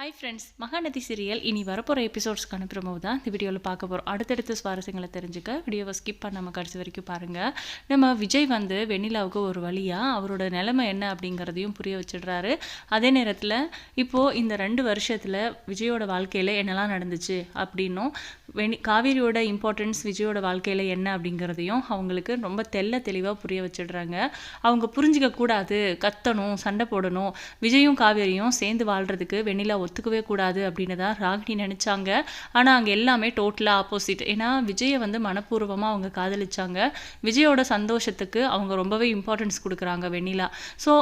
Hi friends Mahanadi serial இனி வரப்போகிற எபிசோட்ஸ்க்கு அனுப்புறமோ தான். இந்த வீடியோவில் பார்க்க போகிறோம் அடுத்தடுத்த சுவாரஸ்யங்களை தெரிஞ்சுக்க. வீடியோவை ஸ்கிப் பண்ணாமல் கடைசி வரைக்கும் பாருங்கள் நம்ம விஜய் வந்து வெண்ணிலாவுக்கு ஒரு வழியாக அவரோட நிலைமை என்ன அப்படிங்கிறதையும் புரிய வச்சிடுறாரு. அதே நேரத்தில் இப்போது இந்த ரெண்டு வருஷத்தில் விஜயோட வாழ்க்கையில் என்னெல்லாம் நடந்துச்சு அப்படின்னும் வெணி காவேரியோட இம்பார்ட்டன்ஸ் விஜயோட வாழ்க்கையில் என்ன அப்படிங்கிறதையும் அவங்களுக்கு ரொம்ப தெள்ள தெளிவாக புரிய வச்சிடுறாங்க. அவங்க புரிஞ்சிக்க கூடாது. கத்தணும் சண்டை போடணும். விஜயும் காவேரியும் சேர்ந்து வாழ்கிறதுக்கு வெண்ணிலா ஒத்துக்கவே கூடாது அப்படின்னு தான் ராகினி நினச்சாங்க. ஆனால் அங்கே எல்லாமே டோட்டலாக ஆப்போசிட் ஏன்னா விஜயை வந்து மனப்பூர்வமாக அவங்க காதலிச்சாங்க. விஜயோட சந்தோஷத்துக்கு அவங்க ரொம்பவே இம்பார்ட்டன்ஸ் கொடுக்குறாங்க வெண்ணிலா. ஸோ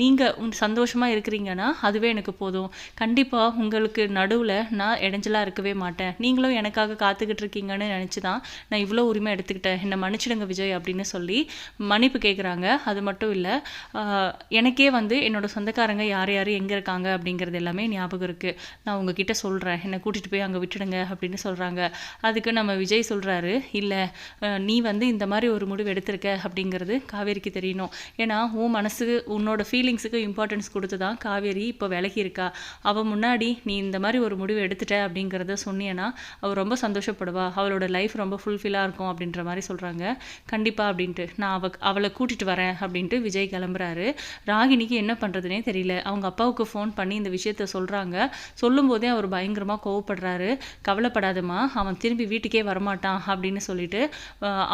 நீங்கள் சந்தோஷமாக இருக்கிறீங்கன்னா அதுவே எனக்கு போதும். கண்டிப்பாக உங்களுக்கு நடுவில் நான் இடைஞ்சலாக இருக்கவே மாட்டேன். நீங்களும் எனக்காக காத்துக்கிட்டு இருக்கீங்கன்னு நினச்சி தான் நான் இவ்வளோ உரிமை எடுத்துக்கிட்டேன். என்னை மன்னிச்சிடுங்க விஜய் அப்படின்னு சொல்லி மன்னிப்பு கேட்குறாங்க அது மட்டும் இல்லை எனக்கே வந்து என்னோட சொந்தக்காரங்க யார் யார் எங்கே இருக்காங்க அப்படிங்கிறது எல்லாமே ஞாபகம் இருக்குது நான் உங்ககிட்ட சொல்கிறேன் என்னை கூட்டிகிட்டு போய் அங்கே விட்டுடுங்க அப்படின்னு சொல்கிறாங்க அதுக்கு நம்ம விஜய் சொல்கிறாரு இல்லை நீ வந்து இந்த மாதிரி ஒரு முடிவு எடுத்திருக்க அப்படிங்கிறது காவேரிக்கு தெரியணும். ஏன்னா உன் மனசுக்கு உன்னோட ஃபீலிங்ஸுக்கு இம்பார்ட்டன்ஸ் கொடுத்து தான் காவேரி இப்போ விலகி இருக்கா அவள் முன்னாடி நீ இந்த மாதிரி ஒரு முடிவு எடுத்துட்ட அப்படிங்கிறத சொன்னியன்னா அவள் ரொம்ப சந்தோஷப்படுவா. அவளோட லைஃப் ரொம்ப ஃபுல்ஃபில்லாக இருக்கும் அப்படின்ற மாதிரி சொல்கிறாங்க கண்டிப்பாக அப்படின்ட்டு. நான் அவ அவளை கூட்டிகிட்டு வரேன் அப்படின்ட்டு விஜய் கிளம்புறாரு. ராகினிக்கு என்ன பண்ணுறதுனே தெரியல. அவங்க அப்பாவுக்கு ஃபோன் பண்ணி இந்த விஷயத்த சொல்கிறாங்க சொல்லும்போதே அவர் பயங்கரமாக கோவப்படுறாரு. கவலைப்படாதம்மா அவன் திரும்பி வீட்டுக்கே வரமாட்டான் அப்படின்னு சொல்லிட்டு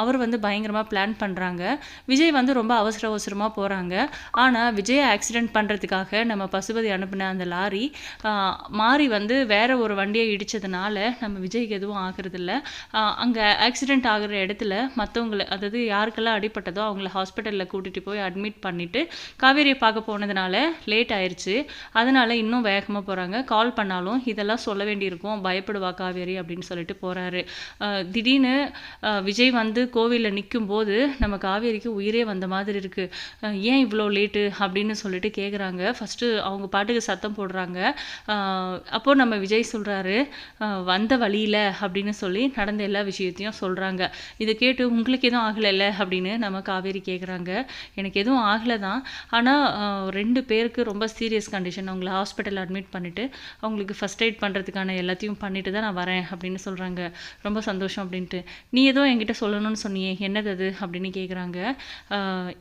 அவர் வந்து பயங்கரமாக பிளான் பண்ணுறாங்க விஜய் வந்து ரொம்ப அவசர அவசரமாக போகிறாங்க ஆனால் விஜய் ஆக்சிடென்ட் பண்ணுறதுக்காக நம்ம பசுபதி அனுப்பின அந்த லாரி மாறி வந்து வேற ஒரு வண்டியை இடித்ததுனால நம்ம விஜய்க்கு எதுவும் ஆகுறதில்ல. அங்கே ஆக்சிடென்ட் ஆகிற இடத்துல மற்றவங்கள அதாவது யாருக்கெல்லாம் அடிபட்டதோ அவங்கள ஹாஸ்பிட்டலில் கூட்டிகிட்டு போய் அட்மிட் பண்ணிவிட்டு காவேரியை பார்க்க போனதுனால லேட் ஆயிடுச்சு அதனால இன்னும் வேகமாக போகிறாங்க கால் பண்ணாலும் இதெல்லாம் சொல்ல வேண்டியிருக்கும். பயப்படுவா காவேரி அப்படின்னு சொல்லிட்டு போகிறாரு திடீர்னு விஜய் வந்து கோவிலில் நிற்கும் போது நம்ம காவேரிக்கு உயிரே வந்த மாதிரி இருக்குது ஏன் இவ்வளோ லேட்டு அப்படின்னு சொல்லிட்டு கேட்குறாங்க ஃபஸ்ட்டு அவங்க பாட்டுக்கு சத்தம் போடுறாங்க. அப்போது நம்ம விஜய் சொல்கிறாரு வந்த வழியில் அப்படின்னு சொல்லி நடந்த எல்லா விஷயத்தையும் சொல்கிறாங்க இதை கேட்டு உங்களுக்கு எதுவும் ஆகலைல்ல? அப்படின்னு நம்ம காவேரி கேட்குறாங்க எனக்கு எதுவும் ஆகலை தான் ஆனால் ரெண்டு பேருக்கு ரொம்ப சீரியஸ் கண்டிஷன் அவங்கள ஹாஸ்பிட்டல் அட்மிட் பண்ணிவிட்டு அவங்களுக்கு ஃபஸ்ட் எய்ட் பண்ணுறதுக்கான எல்லாத்தையும் பண்ணிட்டு தான் நான் வரேன் அப்படின்னு சொல்கிறாங்க ரொம்ப சந்தோஷம் அப்படின்ட்டு. நீ ஏதோ என்கிட்ட சொல்லணும்னு சொன்னியே என்னது அது? அப்படின்னு கேட்குறாங்க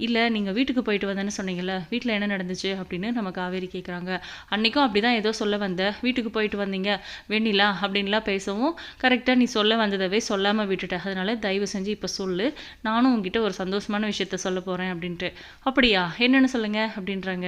இல்லை நீங்கள் வீட்டுக்கு போயிட்டு வந்தேன்னு சொன்னீங்கல்ல வீட்டில் என்ன நடந்துச்சு? அப்படின்னு நம்ம காவேரி கேட்குறாங்க அன்றைக்கும் அப்படி தான் ஏதோ சொல்ல வந்த. வீட்டுக்கு போயிட்டு வந்தீங்க வெண்ணிலா அப்படின்லாம் பேசவும் கரெக்டாக நீ சொல்ல வந்ததவே சொல்லாமல் விட்டுட்ட. அதனால் தயவு செஞ்சு இப்போ சொல்லு. நானும் உங்ககிட்ட ஒரு சந்தோஷமான விஷயத்த சொல்ல போகிறேன் அப்படின்ட்டு. அப்படியா? என்னென்னு சொல்லுங்கள் அப்படின்றாங்க.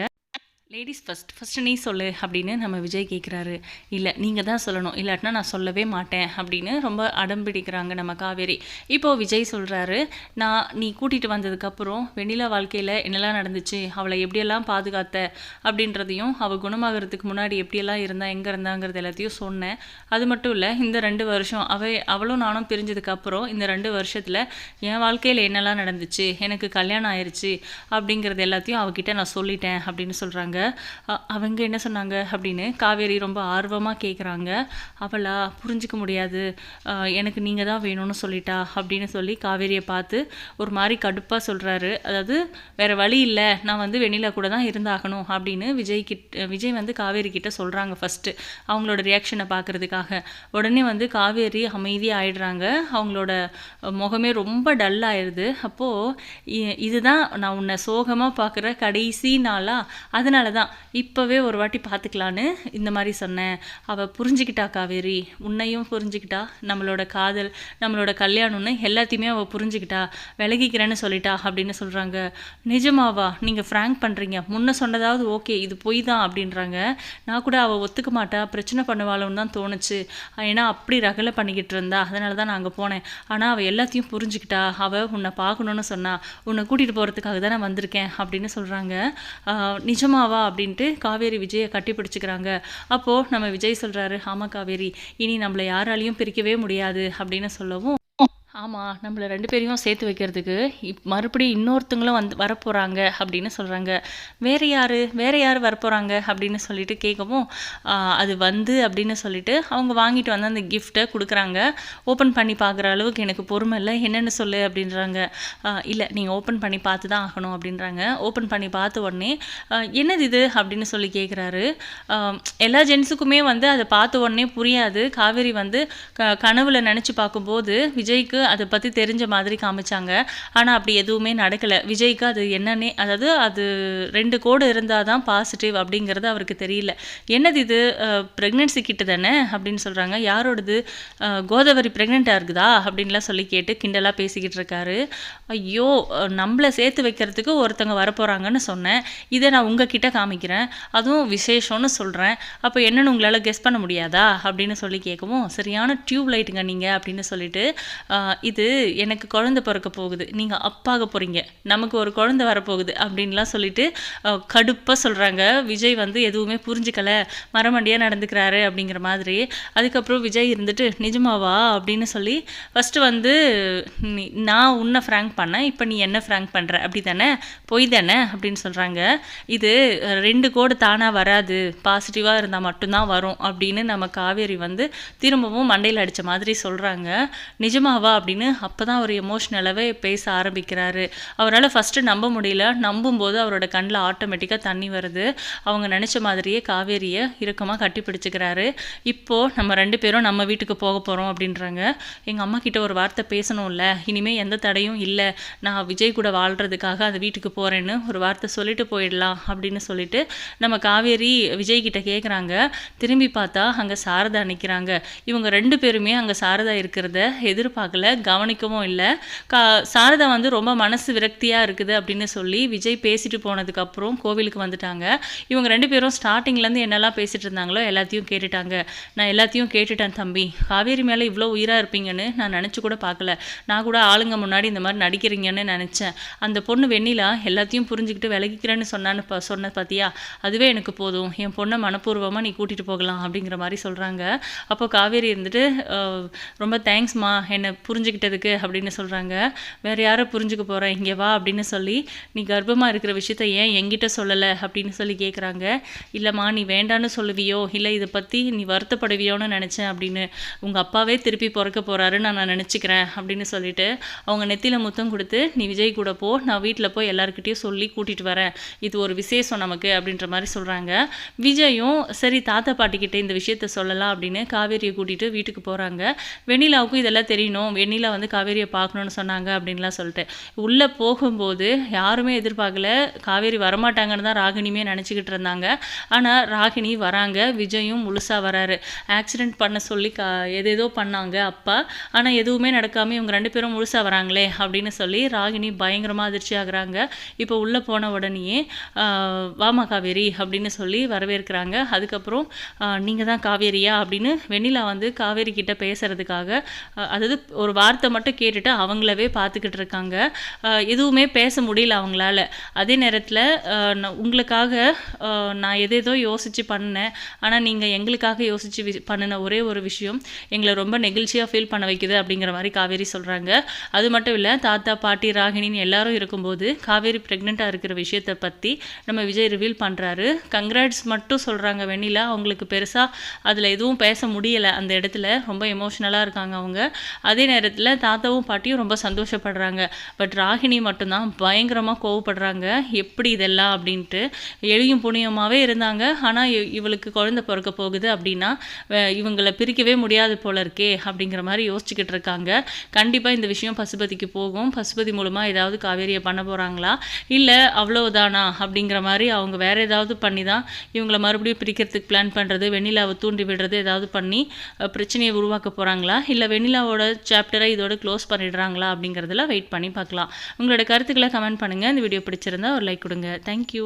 லேடிஸ் ஃபஸ்ட் ஃபஸ்ட்டு நீ சொல்லு அப்படின்னு நம்ம விஜய் கேட்குறாரு இல்லை நீங்கள் தான் சொல்லணும். இல்லாட்டினா நான் சொல்லவே மாட்டேன் அப்படின்னு ரொம்ப அடம் பிடிக்கிறாங்க நம்ம காவேரி. இப்போது விஜய் சொல்கிறாரு நான் நீ கூட்டிகிட்டு வந்ததுக்கப்புறம் வெண்ணிலா வாழ்க்கையில் என்னெல்லாம் நடந்துச்சு? அவளை எப்படியெல்லாம் பாதுகாத்த? அப்படின்றதையும் அவள் குணமாகறதுக்கு முன்னாடி எப்படியெல்லாம் இருந்தா எங்கே இருந்தாங்கிறது எல்லாத்தையும் சொன்னேன். அது மட்டும் இல்லை இந்த ரெண்டு வருஷம் அவ அவளும் நானும் பிரிஞ்சதுக்கப்புறம் இந்த ரெண்டு வருஷத்தில் என் வாழ்க்கையில் என்னெல்லாம் நடந்துச்சு? எனக்கு கல்யாணம் ஆயிடுச்சு அப்படிங்கிறது எல்லாத்தையும் அவகிட்ட நான் சொல்லிட்டேன் அப்படின்னு சொல்கிறாங்க அவங்க என்ன சொன்னாங்க அப்படின்னு காவேரி ரொம்ப ஆர்வமாக கேட்குறாங்க அவளா புரிஞ்சிக்க முடியாது. எனக்கு நீங்கள் தான் வேணும்னு சொல்லிட்டா அப்படின்னு சொல்லி காவேரியை பார்த்து ஒரு மாதிரி கடுப்பாக சொல்கிறாரு அதாவது வேறு வழி இல்லை. நான் வந்து வெண்ணிலா கூட தான் இருந்தாகணும் அப்படின்னு விஜய் கிட்ட விஜய் வந்து காவேரி கிட்ட சொல்கிறாங்க ஃபஸ்ட்டு அவங்களோட ரியாக்ஷனை பார்க்குறதுக்காக. உடனே வந்து காவேரி அமைதியாக ஆயிடுறாங்க. அவங்களோட முகமே ரொம்ப டல் ஆயிடுது அப்போது இதுதான் நான் உன்னை சோகமாக பார்க்குற கடைசி நாளாக அதனால தான் இப்போவே ஒரு வாட்டி பார்த்துக்கலான்னு இந்த மாதிரி சொன்னேன். அவள் புரிஞ்சுக்கிட்டா காவேரி உன்னையும் புரிஞ்சுக்கிட்டா நம்மளோட காதல் நம்மளோட கல்யாணம்னு எல்லாத்தையுமே அவள் புரிஞ்சுக்கிட்டா விலகிக்கிறேன்னு சொல்லிட்டா அப்படின்னு சொல்கிறாங்க நிஜமாவா? நீங்கள் ஃப்ரேங்க் பண்ணுறீங்க முன்ன சொன்னதாவது ஓகே இது பொய் தான் அப்படின்றாங்க. நான் கூட அவள் ஒத்துக்க மாட்டா பிரச்சனை பண்ணுவாளோன்னு தான் தோணுச்சு. ஏன்னா அப்படி ரகலை பண்ணிக்கிட்டு இருந்தா. அதனால தான் நான் அங்கே போனேன். ஆனால் அவள் எல்லாத்தையும் புரிஞ்சுக்கிட்டா. அவள் உன்னை பார்க்கணுன்னு சொன்னா உன்னை கூட்டிகிட்டு போகிறதுக்காக தான் நான் வந்திருக்கேன் அப்படின்னு சொல்கிறாங்க நிஜமாவா? அப்படின்ட்டு காவேரி விஜயை கட்டி பிடிச்சிக்கிறாங்க. அப்போது நம்ம விஜய் சொல்கிறாரு ஆமாம் காவேரி இனி நம்மளை யாராலையும் பிரிக்கவே முடியாது அப்படின்னு சொல்லவும் ஆமாம் நம்மளை ரெண்டு பேரையும் சேர்த்து வைக்கிறதுக்கு இப் மறுபடியும் இன்னொருத்தங்களும் வந்து வரப்போகிறாங்க அப்படின்னு சொல்கிறாங்க வேறு யார் வேறு யார் வரப்போகிறாங்க அப்படின்னு சொல்லிட்டு கேட்கவும் அது வந்து அப்படின்னு சொல்லிட்டு அவங்க வாங்கிட்டு வந்து அந்த கிஃப்ட்டை கொடுக்குறாங்க. ஓப்பன் பண்ணி பார்க்குற அளவுக்கு எனக்கு பொறுமை இல்லை என்னென்னு சொல்லு அப்படின்றாங்க. இல்லை நீங்கள் ஓப்பன் பண்ணி பார்த்து தான் ஆகணும் அப்படின்றாங்க. ஓப்பன் பண்ணி பார்த்த உடனே என்னது இது அப்படின்னு சொல்லி கேட்குறாரு எல்லா ஜென்ஸுக்குமே வந்து அதை பார்த்த உடனே புரியாது. காவேரி வந்து க கனவுல நினச்சி பார்க்கும்போது விஜய்க்கு அதை பற்றி தெரிஞ்ச மாதிரி காமிச்சாங்க. ஆனால் அப்படி எதுவுமே நடக்கலை. விஜய்க்கு அது என்னன்னே அதாவது அது ரெண்டு கோடு இருந்தால் தான் பாசிட்டிவ் அப்படிங்கிறது அவருக்கு தெரியல. என்னது இது? ப்ரெக்னென்சி கிட்ட தானே? அப்படின்னு சொல்கிறாங்க யாரோடது? கோதாவரி ப்ரெக்னெண்ட்டாக இருக்குதா? அப்படின்லாம் சொல்லி கேட்டு கிண்டலாக பேசிக்கிட்டு இருக்காரு. ஐயோ நம்மளை சேர்த்து வைக்கிறதுக்கு ஒருத்தங்க வரப்போகிறாங்கன்னு சொன்னேன். இதை நான் உங்ககிட்ட காமிக்கிறேன். அதுவும் விசேஷம்னு சொல்கிறேன் அப்போ என்னென்னு உங்களால் கெஸ் பண்ண முடியாதா? அப்படின்னு சொல்லி கேட்கவும் சரியான டியூப் லைட்டுங்க நீங்கள் அப்படின்னு சொல்லிட்டு இது எனக்கு குழந்தை பிறக்க போகுது. நீங்கள் அப்பாக போகிறீங்க நமக்கு ஒரு குழந்தை வரப்போகுது அப்படின்லாம் சொல்லிட்டு கடுப்பாக சொல்கிறாங்க விஜய் வந்து எதுவுமே புரிஞ்சுக்கல. மரமண்டியாக நடந்துக்கிறாரு அப்படிங்கிற மாதிரி. அதுக்கப்புறம் விஜய் இருந்துட்டு நிஜமாவா? அப்படின்னு சொல்லி ஃபஸ்ட்டு வந்து நீ- நான் உன்னை ஃப்ராங்க் பண்ணேன். இப்போ நீ என்ன ஃப்ராங்க் பண்ணுற அப்படி தானே? பொய் தானே? அப்படின்னு சொல்கிறாங்க இது ரெண்டு கோடு தானாக வராது. பாசிட்டிவாக இருந்தால் மட்டும்தான் வரும் அப்படின்னு நம்ம காவேரி வந்து திரும்பவும் மண்டையில் அடித்த மாதிரி சொல்கிறாங்க நிஜமாவா? அப்படின்னு அப்போ தான் அவர் எமோஷ்னலாகவே பேச ஆரம்பிக்கிறாரு. அவரால் ஃபஸ்ட்டு நம்ப முடியல. நம்பும்போது அவரோட கண்ணில் ஆட்டோமேட்டிக்காக தண்ணி வருது. அவங்க நினச்ச மாதிரியே காவேரியை இறுக்கமாக கட்டி பிடிச்சிக்கிறாரு. இப்போது நம்ம ரெண்டு பேரும் நம்ம வீட்டுக்கு போக போகிறோம் அப்படின்றாங்க. எங்கள் அம்மா கிட்ட ஒரு வார்த்தை பேசணும்ல. இனிமேல் எந்த தடையும் இல்லை. நான் விஜய் கூட வாழ்கிறதுக்காக அந்த வீட்டுக்கு போகிறேன்னு ஒரு வார்த்தை சொல்லிட்டு போயிடலாம் அப்படின்னு சொல்லிட்டு நம்ம காவேரி விஜய் கிட்ட கேட்குறாங்க திரும்பி பார்த்தா அங்கே சாரதா நிற்கிறாங்க இவங்க ரெண்டு பேருமே அங்கே சாரதா இருக்கிறத எதிர்பார்க்கல. கவனிக்கவும் இல்லை. கா சாரதா வந்து ரொம்ப மனசு விரக்தியாக இருக்குது அப்படின்னு சொல்லி விஜய் பேசிட்டு போனதுக்கப்புறம் கோவிலுக்கு வந்துட்டாங்க. இவங்க ரெண்டு பேரும் ஸ்டார்டிங்லேருந்து என்னெல்லாம் பேசிட்டு இருந்தாங்களோ எல்லாத்தையும் கேட்டுட்டாங்க. நான் எல்லாத்தையும் கேட்டுட்டேன் தம்பி. காவேரி மேலே இவ்வளோ உயிராக இருப்பீங்கன்னு நான் நினச்சி கூட பார்க்கல. நான் கூட ஆளுங்க முன்னாடி இந்த மாதிரி நடிக்கிறீங்கன்னு நினச்சேன். அந்த பொண்ணு வெண்ணிலா எல்லாத்தையும் புரிஞ்சுக்கிட்டு விலகிக்கிறேன்னு சொன்னான்னு ப சொன்ன பார்த்தியா அதுவே எனக்கு போதும். என் பொண்ணை மனப்பூர்வமாக நீ கூட்டிகிட்டு போகலாம் அப்படிங்கிற மாதிரி சொல்கிறாங்க அப்போ காவேரி இருந்துட்டு ரொம்ப தேங்க்ஸ்மா என்னை புரிஞ்சுக்கிட்டதுக்கு அப்படின்னு சொல்கிறாங்க வேறு யாரை புரிஞ்சுக்க போகிறேன் இங்கே வா அப்படின்னு சொல்லி நீ கர்ப்பமாக இருக்கிற விஷயத்த ஏன் என்கிட்ட சொல்லலை? அப்படின்னு சொல்லி கேட்குறாங்க இல்லைம்மா நீ வேண்டான்னு சொல்லுவியோ? இல்லை இதை பற்றி நீ வருத்தப்படுவியோன்னு நினச்சேன் அப்படின்னு. உங்கள் அப்பாவே திருப்பி பிறக்க போகிறாருன்னு நான் நினச்சிக்கிறேன் அப்படின்னு சொல்லிட்டு அவங்க நெத்தியில் முத்தம் கொடுத்து நீ விஜய் கூட போ நான் வீட்டில் போய் எல்லாருக்கிட்டேயும் சொல்லி கூட்டிகிட்டு வரேன். இது ஒரு விசேஷம் நமக்கு அப்படின்ற மாதிரி சொல்கிறாங்க விஜயும் சரி தாத்தா பாட்டிக்கிட்ட இந்த விஷயத்த சொல்லலாம் அப்படின்னு காவேரியை கூட்டிகிட்டு வீட்டுக்கு போகிறாங்க வெண்ணிலாவுக்கும் இதெல்லாம் தெரியணும். வெண்ணிலா வந்து காவேரியை பார்க்கணுன்னு சொன்னாங்க அப்படின்லாம் சொல்லிட்டு. உள்ளே போகும்போது யாருமே எதிர்பார்க்கல காவேரி வரமாட்டாங்கன்னு தான் ராகினியுமே நினச்சிக்கிட்டு இருந்தாங்க. ஆனால் ராகினி வராங்க விஜயும் முழுசாக வராரு. ஆக்சிடென்ட் பண்ண சொல்லி கா எதேதோ பண்ணாங்க அப்பா. ஆனால் எதுவுமே நடக்காமல் இவங்க ரெண்டு பேரும் முழுசாக வராங்களே அப்படின்னு சொல்லி ராகினி பயங்கரமாக அதிர்ச்சி ஆகுறாங்க. இப்போ உள்ளே போன உடனேயே வாமா காவேரி அப்படின்னு சொல்லி வரவேற்கிறாங்க. அதுக்கப்புறம் நீங்கள் தான் காவேரியா அப்படின்னு வெண்ணிலா வந்து காவேரி கிட்ட பேசுறதுக்காக அதாவது ஒரு வார்த்தை மட்டும் கேட்டுட்டு அவங்களவே பார்த்துக்கிட்டு இருக்காங்க. எதுவுமே பேச முடியல அவங்களால. அதே நேரத்தில் உங்களுக்காக நான் எதேதோ யோசித்து பண்ணேன். ஆனால் நீங்கள் எங்களுக்காக யோசித்து வி பண்ணின ஒரே ஒரு விஷயம் எங்களை ரொம்ப நெகிழ்ச்சியாக ஃபீல் பண்ண வைக்குது அப்படிங்கிற மாதிரி காவேரி சொல்கிறாங்க அது மட்டும் இல்லை தாத்தா பாட்டி ராகினின்னு எல்லாரும் இருக்கும்போது காவேரி ப்ரெக்னெண்ட்டாக இருக்கிற விஷயத்தை பற்றி நம்ம விஜய் ரிவீல் பண்ணுறாரு கங்க்ராட்ஸ் மட்டும் சொல்கிறாங்க வெண்ணிலா. அவங்களுக்கு பெருசாக அதில் எதுவும் பேச முடியலை. அந்த இடத்துல ரொம்ப எமோஷ்னலாக இருக்காங்க அவங்க. அதே நேரத்தில் தாத்தாவும் பாட்டியும் ரொம்ப சந்தோஷப்படுறாங்க. பட் ராகினி மட்டும்தான் பயங்கரமாக கோவப்படுறாங்க. எப்படி இதெல்லாம் அப்படின்ட்டு. எளியும் புண்ணியமாகவே இருந்தாங்க. ஆனால் இவளுக்கு குழந்த பிறக்க போகுது அப்படின்னா இவங்களை பிரிக்கவே முடியாது போல இருக்கே அப்படிங்கிற மாதிரி யோசிச்சுக்கிட்டு இருக்காங்க. கண்டிப்பாக இந்த விஷயம் பசுபதிக்கு போகும். பசுபதி மூலமாக ஏதாவது காவேரியை பண்ண போகிறாங்களா இல்லை அவ்வளோதானா அப்படிங்கிற மாதிரி அவங்க வேற ஏதாவது பண்ணி தான் இவங்களை மறுபடியும் பிரிக்கிறதுக்கு பிளான் பண்ணுறது வெண்ணிலாவை தூண்டி விடுறது ஏதாவது பண்ணி பிரச்சனையை உருவாக்க போகிறாங்களா இல்லை வெண்ணிலாவோட சாப்டரை இதோட க்ளோஸ் பண்ணிடுறாங்களா அப்படிங்கிறதுல வெயிட் பண்ணி பார்க்கலாம். உங்களோட கருத்துக்களை கமெண்ட் பண்ணுங்கள் இந்த வீடியோ பிடிச்சிருந்தா ஒரு லைக் கொடுங்க. தேங்க்யூ